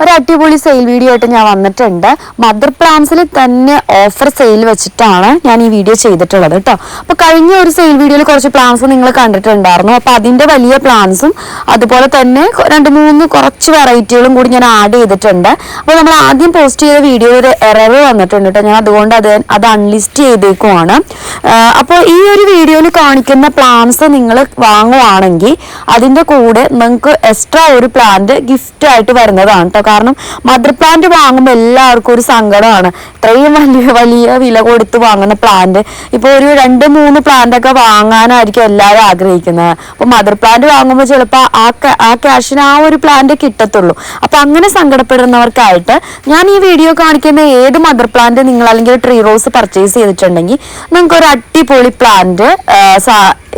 ഒരു അടിപൊളി sale video ആയിട്ട് ഞാൻ വന്നിട്ടുണ്ട്. മദർ പ്ലാന്റ്സിൽ തന്നെ ഓഫർ സെയിൽ വെച്ചിട്ടാണ് ഞാൻ ഈ വീഡിയോ ചെയ്തിട്ടുള്ളത് കേട്ടോ അപ്പോൾ കഴിഞ്ഞ ഒരു സെയിൽ വീഡിയോയിൽ കുറച്ച് പ്ലാന്റ്സ് നിങ്ങൾ കണ്ടിട്ടുണ്ടായിരുന്നു. അപ്പോൾ അതിന്റെ വലിയ പ്ലാന്റ്സും അതുപോലെ തന്നെ രണ്ട് മൂന്ന് കുറച്ച് വെറൈറ്റികളും കൂടി ഞാൻ ആഡ് ചെയ്തിട്ടുണ്ട്. അപ്പോൾ നമ്മൾ ആദ്യം പോസ്റ്റ് ചെയ്ത വീഡിയോ ഒരു എറർ വന്നിട്ടുണ്ട് കേട്ടോ ഞാൻ അതുകൊണ്ട് അത് അത് അൺലിസ്റ്റ് ചെയ്തേക്കുവാണ്. അപ്പോൾ ഈ ഒരു വീഡിയോയിൽ കാണിക്കുന്ന പ്ലാന്റ്സ് നിങ്ങൾ വാങ്ങുവാണെങ്കിൽ അതിന്റെ കൂടെ നിങ്ങൾക്ക് എക്സ്ട്രാ ഒരു പ്ലാന്റ് ഗിഫ്റ്റ് ആയിട്ട് വരുന്നതാണ് കേട്ടോ കാരണം മദർ പ്ലാന്റ് വാങ്ങുമ്പോൾ എല്ലാവർക്കും ഒരു സങ്കടമാണ്. ഇത്രയും വലിയ വലിയ വില കൊടുത്ത് വാങ്ങുന്ന പ്ലാന്റ് ഇപ്പോൾ ഒരു രണ്ട് മൂന്ന് പ്ലാന്റ് ഒക്കെ വാങ്ങാനായിരിക്കും എല്ലാവരും ആഗ്രഹിക്കുന്നത്. അപ്പോൾ മദർ പ്ലാന്റ് വാങ്ങുമ്പോൾ ചിലപ്പോൾ ആ ആ ക്യാഷിന് ആ ഒരു പ്ലാന്റ് കിട്ടത്തുള്ളൂ. അപ്പോൾ അങ്ങനെ സങ്കടപ്പെടുന്നവർക്കായിട്ട് ഞാൻ ഈ വീഡിയോ കാണിക്കുന്ന ഏത് മദർ പ്ലാന്റ് നിങ്ങൾ അല്ലെങ്കിൽ ട്രീ റോസ് പർച്ചേസ് ചെയ്തിട്ടുണ്ടെങ്കിൽ നിങ്ങൾക്ക് ഒരു അടിപൊളി പ്ലാന്റ്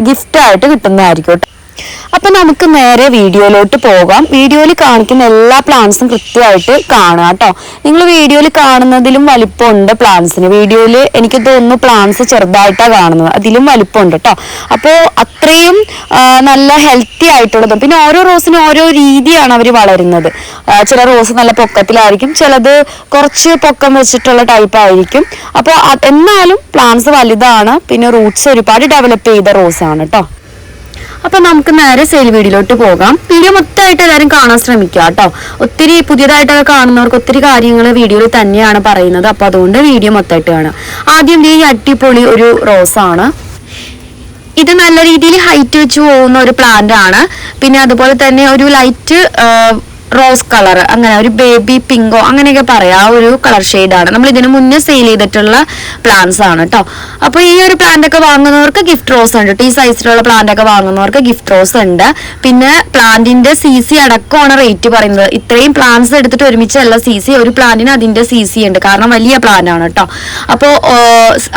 ഗിഫ്റ്റ് ആയിട്ട് കിട്ടുന്നതായിരിക്കും കേട്ടോ അപ്പൊ നമുക്ക് നേരെ വീഡിയോയിലോട്ട് പോകാം. വീഡിയോയിൽ കാണിക്കുന്ന എല്ലാ പ്ലാന്റ്സും കൃത്യമായിട്ട് കാണുക കേട്ടോ. നിങ്ങൾ വീഡിയോയിൽ കാണുന്നതിലും വലിപ്പമുണ്ട് പ്ലാന്റ്സിന് വീഡിയോയിൽ എനിക്ക് തോന്നുന്നു പ്ലാന്റ്സ് ചെറുതായിട്ടാണ് കാണുന്നത്. അതിലും വലിപ്പമുണ്ട് കേട്ടോ. അപ്പോൾ അത്രയും നല്ല ഹെൽത്തി ആയിട്ടുള്ളതും. പിന്നെ ഓരോ റോസിനും ഓരോ രീതിയാണ് അവർ വളരുന്നത്. ചില റോസ് നല്ല പൊക്കത്തിലായിരിക്കും ചിലത് കുറച്ച് പൊക്കം വെച്ചിട്ടുള്ള ടൈപ്പ് ആയിരിക്കും. അപ്പോൾ എന്നാലും പ്ലാന്റ്സ് വലുതാണ്. പിന്നെ റൂട്ട്സ് ഒരുപാട് ഡെവലപ്പ് ചെയ്ത റോസാണ് കേട്ടോ. അപ്പൊ നമുക്ക് നേരെ സെയിൽ വീഡിയോയിലോട്ട് പോകാം. വീഡിയോ മൊത്തമായിട്ട് എല്ലാവരും കാണാൻ ശ്രമിക്കുക കേട്ടോ. ഒത്തിരി പുതിയതായിട്ടൊക്കെ കാണുന്നവർക്ക് ഒത്തിരി കാര്യങ്ങൾ വീഡിയോയിൽ തന്നെയാണ് പറയുന്നത്. അപ്പൊ അതുകൊണ്ട് വീഡിയോ മൊത്തമായിട്ട് കാണാം ആദ്യം ഈ അടിപൊളി ഒരു റോസാണ് ഇത് നല്ല രീതിയിൽ ഹൈറ്റ് വെച്ച് പോകുന്ന ഒരു പ്ലാന്റ് ആണ്. പിന്നെ അതുപോലെ തന്നെ ഒരു ലൈറ്റ് റോസ് കളർ അങ്ങനെ ഒരു ബേബി പിങ്കോ അങ്ങനെയൊക്കെ പറയാം. ആ ഒരു കളർ ആണ്. നമ്മൾ ഇതിനു മുന്നേ സെയിൽ ചെയ്തിട്ടുള്ള പ്ലാന്റ്സ് ആണ് കേട്ടോ അപ്പോൾ ഈ ഒരു പ്ലാന്റ് ഒക്കെ വാങ്ങുന്നവർക്ക് ഗിഫ്റ്റ് റോസ് ഉണ്ട്. ഈ സൈസിലുള്ള പ്ലാന്റ് ഒക്കെ വാങ്ങുന്നവർക്ക് ഗിഫ്റ്റ് റോസ് ഉണ്ട്. പിന്നെ പ്ലാന്റിന്റെ സി സി അടക്കമാണ് റേറ്റ് പറയുന്നത്. ഇത്രയും പ്ലാന്റ്സ് എടുത്തിട്ട് ഒരുമിച്ചല്ല സി സി ഒരു പ്ലാന്റിന് അതിന്റെ സി സി ഉണ്ട്. കാരണം വലിയ പ്ലാന്റ് ആണ് കേട്ടോ അപ്പോൾ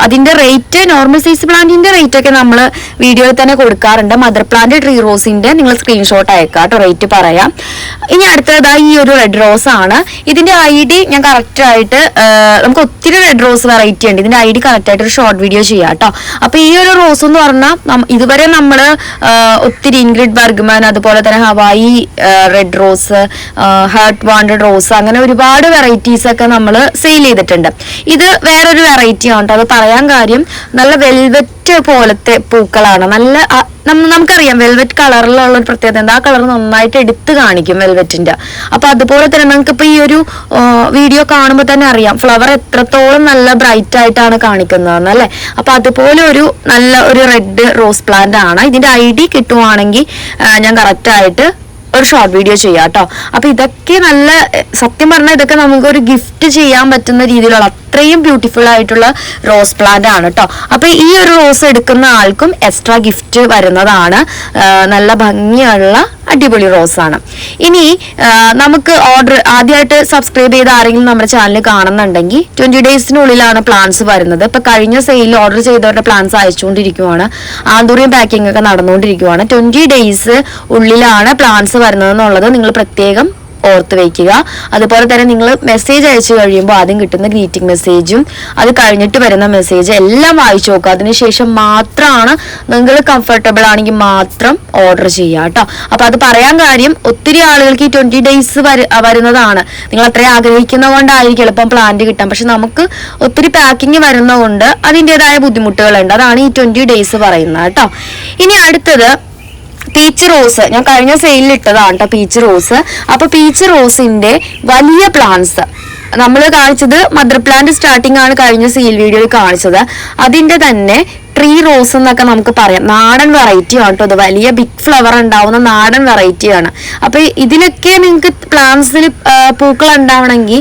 അതിന്റെ റേറ്റ് നോർമൽ സൈസ് പ്ലാന്റിന്റെ റേറ്റ് ഒക്കെ നമ്മൾ വീഡിയോയിൽ തന്നെ കൊടുക്കാറുണ്ട്. മദർ പ്ലാന്റ് ട്രീ റോസിന്റെ നിങ്ങൾ സ്ക്രീൻഷോട്ട് അയക്കാം കേട്ടോ റേറ്റ് പറയാം. ഇനി അടുത്തതായി ഈ ഒരു റെഡ് റോസ് ആണ്. ഇതിന്റെ ഐ ഡി ഞാൻ കറക്റ്റ് ആയിട്ട് നമുക്ക് ഒത്തിരി റെഡ് റോസ് വെറൈറ്റി ഉണ്ട്. ഇതിന്റെ ഐ ഡി കറക്റ്റ് ആയിട്ട് ഒരു ഷോർട്ട് വീഡിയോ ചെയ്യാം കേട്ടോ അപ്പൊ ഈ ഒരു റോസ് എന്ന് പറഞ്ഞാൽ ഇതുവരെ നമ്മൾ ഒത്തിരി ഇൻഗ്രിഡ് ബർഗ്മാൻ അതുപോലെ തന്നെ Hawaii red rose heart wanted rose അങ്ങനെ ഒരുപാട് വെറൈറ്റീസ് ഒക്കെ നമ്മൾ സെയിൽ ചെയ്തിട്ടുണ്ട്. ഇത് വേറൊരു വെറൈറ്റി ആണ് കേട്ടോ അത് പറയാൻ കാര്യം നല്ല വെൽവെറ്റ് പോലത്തെ പൂക്കളാണ്. നല്ല നമുക്കറിയാം വെൽവെറ്റ് കളറിലുള്ള ഒരു പ്രത്യേകത എന്താ? ആ കളർ നന്നായിട്ട് എടുത്ത് കാണിക്കും വെൽവെറ്റിന്റെ അപ്പൊ അതുപോലെ തന്നെ നമുക്ക് ഇപ്പൊ ഈ ഒരു വീഡിയോ കാണുമ്പോൾ തന്നെ അറിയാം ഫ്ലവർ എത്രത്തോളം നല്ല ബ്രൈറ്റ് ആയിട്ടാണ് കാണിക്കുന്നതെന്ന് അല്ലെ? അപ്പൊ അതുപോലെ ഒരു നല്ല ഒരു റെഡ് റോസ് പ്ലാന്റ് ആണ്. ഇതിന്റെ ഐ ഡി കിട്ടുവാണെങ്കിൽ ഞാൻ കറക്റ്റ് ആയിട്ട് ഒരു ഷോർട്ട് വീഡിയോ ചെയ്യാം കേട്ടോ അപ്പൊ ഇതൊക്കെ നല്ല സത്യം പറഞ്ഞാൽ ഇതൊക്കെ നമുക്ക് ഒരു ഗിഫ്റ്റ് ചെയ്യാൻ പറ്റുന്ന രീതിയിലുള്ള അത്രയും ബ്യൂട്ടിഫുൾ ആയിട്ടുള്ള റോസ് പ്ലാന്റ് ആണ് കേട്ടോ അപ്പൊ ഈ ഒരു റോസ് എടുക്കുന്ന ആൾക്കും എക്സ്ട്രാ ഗിഫ്റ്റ് വരുന്നതാണ്. നല്ല ഭംഗിയുള്ള അടിപൊളി റോസ് ആണ്. ഇനി നമുക്ക് ഓർഡർ ആദ്യമായിട്ട് സബ്സ്ക്രൈബ് ചെയ്ത ആരെങ്കിലും നമ്മുടെ ചാനൽ കാണുന്നുണ്ടെങ്കിൽ ട്വന്റി ഡേയ്സിനുള്ളിലാണ് പ്ലാൻസ് വരുന്നത്. ഇപ്പൊ കഴിഞ്ഞ സെയിലിൽ ഓർഡർ ചെയ്തവരുടെ പ്ലാൻസ് അയച്ചുകൊണ്ടിരിക്കുവാണ്. ആന്തൂറിയം പാക്കിംഗ് ഒക്കെ നടന്നുകൊണ്ടിരിക്കുവാണ്. ട്വന്റി ഡേയ്സ് ഉള്ളിലാണ് പ്ലാൻസ് വരുന്നതെന്നുള്ളത് നിങ്ങൾ പ്രത്യേകം ഓർത്ത് വയ്ക്കുക അതുപോലെ തന്നെ നിങ്ങൾ മെസ്സേജ് അയച്ചു കഴിയുമ്പോൾ ആദ്യം കിട്ടുന്ന ഗ്രീറ്റിംഗ് മെസ്സേജും അത് കഴിഞ്ഞിട്ട് വരുന്ന മെസ്സേജ് എല്ലാം വായിച്ചു നോക്കുക. അതിനുശേഷം മാത്രമാണ് നിങ്ങൾ കംഫർട്ടബിൾ ആണെങ്കിൽ മാത്രം ഓർഡർ ചെയ്യുക കേട്ടോ. അപ്പൊ അത് പറയാൻ കാര്യം ഒത്തിരി ആളുകൾക്ക് ഈ ട്വന്റി ഡേയ്സ് വരുന്നതാണ്. നിങ്ങൾ അത്രയും ആഗ്രഹിക്കുന്ന കൊണ്ടായിരിക്കും എളുപ്പം പ്ലാന്റ് കിട്ടാം പക്ഷെ നമുക്ക് ഒത്തിരി പാക്കിങ് വരുന്നതുകൊണ്ട് അതിന്റെതായ ബുദ്ധിമുട്ടുകളുണ്ട്. അതാണ് ഈ ട്വന്റി ഡേയ്സ് പറയുന്നത് കേട്ടോ. ഇനി അടുത്തത് പീച്ച് റോസ് ഞാൻ കഴിഞ്ഞ സെയിലിൽ ഇട്ടതാണ് കേട്ടോ പീച്ച് റോസ് അപ്പൊ പീച്ച് റോസിന്റെ വലിയ പ്ലാന്റ്സ് നമ്മൾ കാണിച്ചത് മദർ പ്ലാന്റ് സ്റ്റാർട്ടിംഗ് ആണ് കഴിഞ്ഞ സെയിൽ വീഡിയോയിൽ കാണിച്ചത്. അതിന്റെ തന്നെ ട്രീ റോസ് എന്നൊക്കെ നമുക്ക് പറയാം. നാടൻ വെറൈറ്റി ആണ് കേട്ടോ ഇത്. വലിയ ബിഗ് ഫ്ലവർ ഉണ്ടാവുന്ന നാടൻ വെറൈറ്റി ആണ്. അപ്പൊ ഇതിലൊക്കെ നിങ്ങൾക്ക് പ്ലാന്റ്സിൽ പൂക്കൾ ഉണ്ടാവണമെങ്കിൽ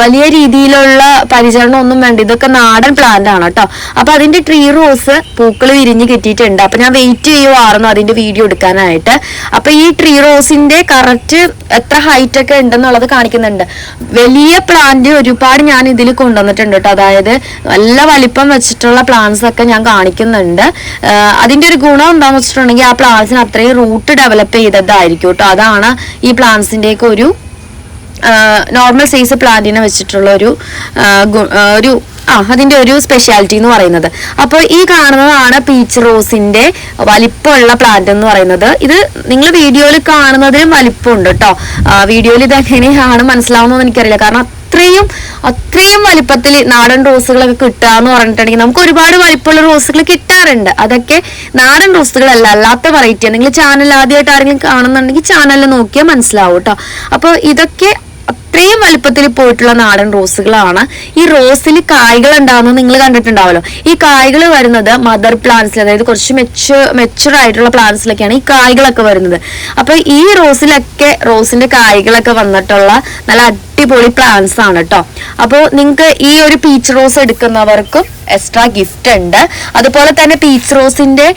വലിയ രീതിയിലുള്ള പരിചരണം ഒന്നും വേണ്ട. ഇതൊക്കെ നാടൻ പ്ലാന്റ് ആണ് കേട്ടോ അപ്പൊ അതിന്റെ ട്രീ റോസ് പൂക്കൾ വിരിഞ്ഞ് കിട്ടിയിട്ടുണ്ട്. അപ്പൊ ഞാൻ വെയിറ്റ് ചെയ്യുവായിരുന്നു അതിന്റെ വീഡിയോ എടുക്കാനായിട്ട്. അപ്പൊ ഈ ട്രീ റോസിന്റെ കറക്റ്റ് എത്ര ഹൈറ്റ് ഒക്കെ ഉണ്ടെന്നുള്ളത് കാണിക്കുന്നുണ്ട്. വലിയ പ്ലാന്റ് ഒരുപാട് ഞാൻ ഇതിൽ കൊണ്ടുവന്നിട്ടുണ്ട് കേട്ടോ അതായത് നല്ല വലിപ്പം വെച്ചിട്ടുള്ള പ്ലാന്റ്സ് ഒക്കെ ഞാൻ കാണിക്കുന്നുണ്ട്. അതിന്റെ ഒരു ഗുണം എന്താണെന്ന് വെച്ചിട്ടുണ്ടെങ്കിൽ ആ പ്ലാന്റ്സിന് അത്രയും റൂട്ട് ഡെവലപ്പ് ചെയ്തതായിരിക്കും കേട്ടോ. അതാണ് ഈ പ്ലാന്റ്സിന്റെ ഒരു നോർമൽ സൈസ് പ്ലാന്റിനെ വെച്ചിട്ടുള്ള ഒരു ഒരു ആ അതിന്റെ ഒരു സ്പെഷ്യാലിറ്റി എന്ന് പറയുന്നത്. അപ്പോൾ ഈ കാണുന്നതാണ് പീച്ച് റോസിന്റെ വലിപ്പമുള്ള പ്ലാന്റ് എന്ന് പറയുന്നത്. ഇത് നിങ്ങൾ വീഡിയോയിൽ കാണുന്നതിലും വലിപ്പമുണ്ട് കേട്ടോ. വീഡിയോയിൽ ഇത് എങ്ങനെയാണ് മനസ്സിലാവുന്നതെന്ന് എനിക്കറിയില്ല. കാരണം അത്രയും അത്രയും വലിപ്പത്തിൽ നാടൻ റോസുകളൊക്കെ കിട്ടുക എന്ന് പറഞ്ഞിട്ടുണ്ടെങ്കിൽ നമുക്ക് ഒരുപാട് വലിപ്പമുള്ള റോസുകൾ കിട്ടാറുണ്ട്. അതൊക്കെ നാടൻ റോസുകളല്ല അല്ലാത്ത വെറൈറ്റി നിങ്ങൾ ചാനൽ ആദ്യമായിട്ട് ആരെങ്കിലും കാണുന്നുണ്ടെങ്കിൽ ചാനലിൽ നോക്കിയാൽ മനസ്സിലാവും കേട്ടോ അപ്പോൾ ഇതൊക്കെ അത്രയും വലുപ്പത്തിൽ പോയിട്ടുള്ള നാടൻ റോസുകളാണ്. ഈ റോസിൽ കായ്കൾ ഉണ്ടാവുന്നത് നിങ്ങൾ കണ്ടിട്ടുണ്ടാവല്ലോ. ഈ കായ്കൾ വരുന്നത് മദർ പ്ലാന്റ്സിൽ അതായത് കുറച്ച് മെച്ചു മെച്ചുർ ആയിട്ടുള്ള പ്ലാന്റ്സിലൊക്കെയാണ് ഈ കായ്കളൊക്കെ വരുന്നത്. അപ്പൊ ഈ റോസിലൊക്കെ റോസിന്റെ കായ്കളൊക്കെ വന്നിട്ടുള്ള നല്ല അടിപൊളി പ്ലാന്റ്സ് ആണ് കേട്ടോ അപ്പോൾ നിങ്ങൾക്ക് ഈ ഒരു പീച്ച് റോസ് എടുക്കുന്നവർക്കും എക്സ്ട്രാ ഗിഫ്റ്റ് ഉണ്ട്. അതുപോലെ തന്നെ പീച്ച് റോസിന്റെ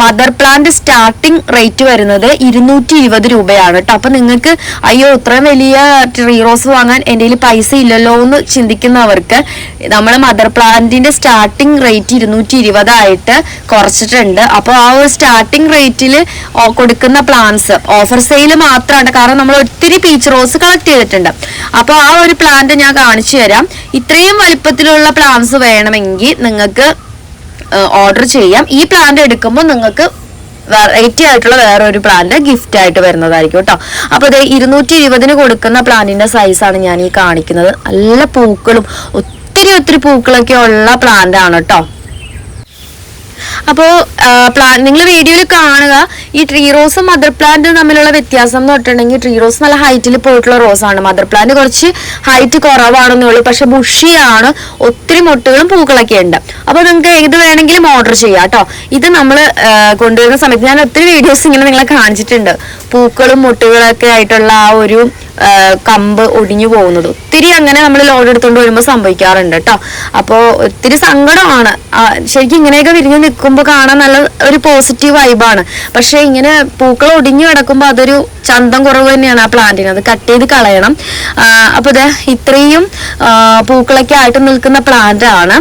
മദർ പ്ലാന്റ് സ്റ്റാർട്ടിംഗ് റേറ്റ് വരുന്നത് ഇരുന്നൂറ്റി ഇരുപത് രൂപയാണ് കേട്ടോ. അപ്പൊ നിങ്ങൾക്ക് അയ്യോ ഇത്രയും വലിയ ട്രീ റോസ് വാങ്ങാൻ എന്റെ കയ്യിൽ പൈസ ഇല്ലല്ലോ എന്ന് ചിന്തിക്കുന്നവർക്ക് നമ്മൾ മദർ പ്ലാന്റിന്റെ സ്റ്റാർട്ടിംഗ് റേറ്റ് ഇരുന്നൂറ്റി ഇരുപതായിട്ട് കുറച്ചിട്ടുണ്ട്. അപ്പോൾ ആ ഒരു സ്റ്റാർട്ടിംഗ് റേറ്റിൽ കൊടുക്കുന്ന പ്ലാന്റ്സ് ഓഫർ സെയിൽ മാത്രമാണ് കാരണം നമ്മൾ ഒത്തിരി പീച്ച് റോസ് കളക്ട് ചെയ്തിട്ടുണ്ട്. അപ്പോൾ ആ ഒരു പ്ലാന്റ് ഞാൻ കാണിച്ചു തരാം. ഇത്രയും വലിപ്പത്തിലുള്ള പ്ലാന്റ്സ് വേണമെങ്കിൽ നിങ്ങൾക്ക് ഓർഡർ ചെയ്യാം. ഈ പ്ലാന്റ് എടുക്കുമ്പോൾ നിങ്ങൾക്ക് വെറൈറ്റി ആയിട്ടുള്ള വേറെ ഒരു പ്ലാന്റ് ഗിഫ്റ്റ് ആയിട്ട് വരുന്നതായിരിക്കും കേട്ടോ അപ്പൊ ഇത് ഇരുന്നൂറ്റി ഇരുപതിന് കൊടുക്കുന്ന പ്ലാന്റിന്റെ സൈസാണ് ഞാൻ ഈ കാണിക്കുന്നത്. നല്ല പൂക്കളും ഒത്തിരി ഒത്തിരി പൂക്കളൊക്കെ ഉള്ള പ്ലാന്റ് ആണ് കേട്ടോ അപ്പോൾ നിങ്ങൾ വീഡിയോയിൽ കാണുക ഈ ട്രീ റോസും മദർ പ്ലാന്റും തമ്മിലുള്ള വ്യത്യാസം എന്ന് പറഞ്ഞിട്ടുണ്ടെങ്കിൽ ട്രീ റോസ് നല്ല ഹൈറ്റിൽ പോയിട്ടുള്ള റോസാണ് മദർ പ്ലാന്റ് കുറച്ച് ഹൈറ്റ് കുറവാണെന്നേ ഉള്ളൂ. പക്ഷെ ബുഷിയാണ് ഒത്തിരി മുട്ടുകളും പൂക്കളൊക്കെ ഉണ്ട്. അപ്പോൾ നിങ്ങൾക്ക് ഏത് വേണമെങ്കിലും ഓർഡർ ചെയ്യാം കേട്ടോ. ഇത് നമ്മൾ കൊണ്ടുവരുന്ന സമയത്ത് ഞാൻ ഒത്തിരി വീഡിയോസ് ഇങ്ങനെ നിങ്ങളെ കാണിച്ചിട്ടുണ്ട്. പൂക്കളും മുട്ടുകളൊക്കെ ആയിട്ടുള്ള ആ ഒരു കമ്പ് ഒടിഞ്ഞു പോകുന്നത്. ഒത്തിരി അങ്ങനെ നമ്മൾ ലോഡ് എടുത്തുകൊണ്ട് വരുമ്പോൾ സംഭവിക്കാറുണ്ട് കേട്ടോ അപ്പോൾ ഒത്തിരി സങ്കടമാണ്. ശരിക്കും ഇങ്ങനെയൊക്കെ വിരിഞ്ഞ് നിൽക്കുമ്പോൾ കാണാൻ നല്ല ഒരു പോസിറ്റീവ് വൈബാണ് പക്ഷേ ഇങ്ങനെ പൂക്കൾ ഒടിഞ്ഞു കിടക്കുമ്പോൾ അതൊരു ചന്തം കുറവ് തന്നെയാണ് ആ പ്ലാന്റിന് അത് കട്ട് ചെയ്ത് കളയണം. അപ്പോൾ ഇത് ഇത്രയും പൂക്കളൊക്കെ ആയിട്ട് നിൽക്കുന്ന പ്ലാന്റ് ആണ്.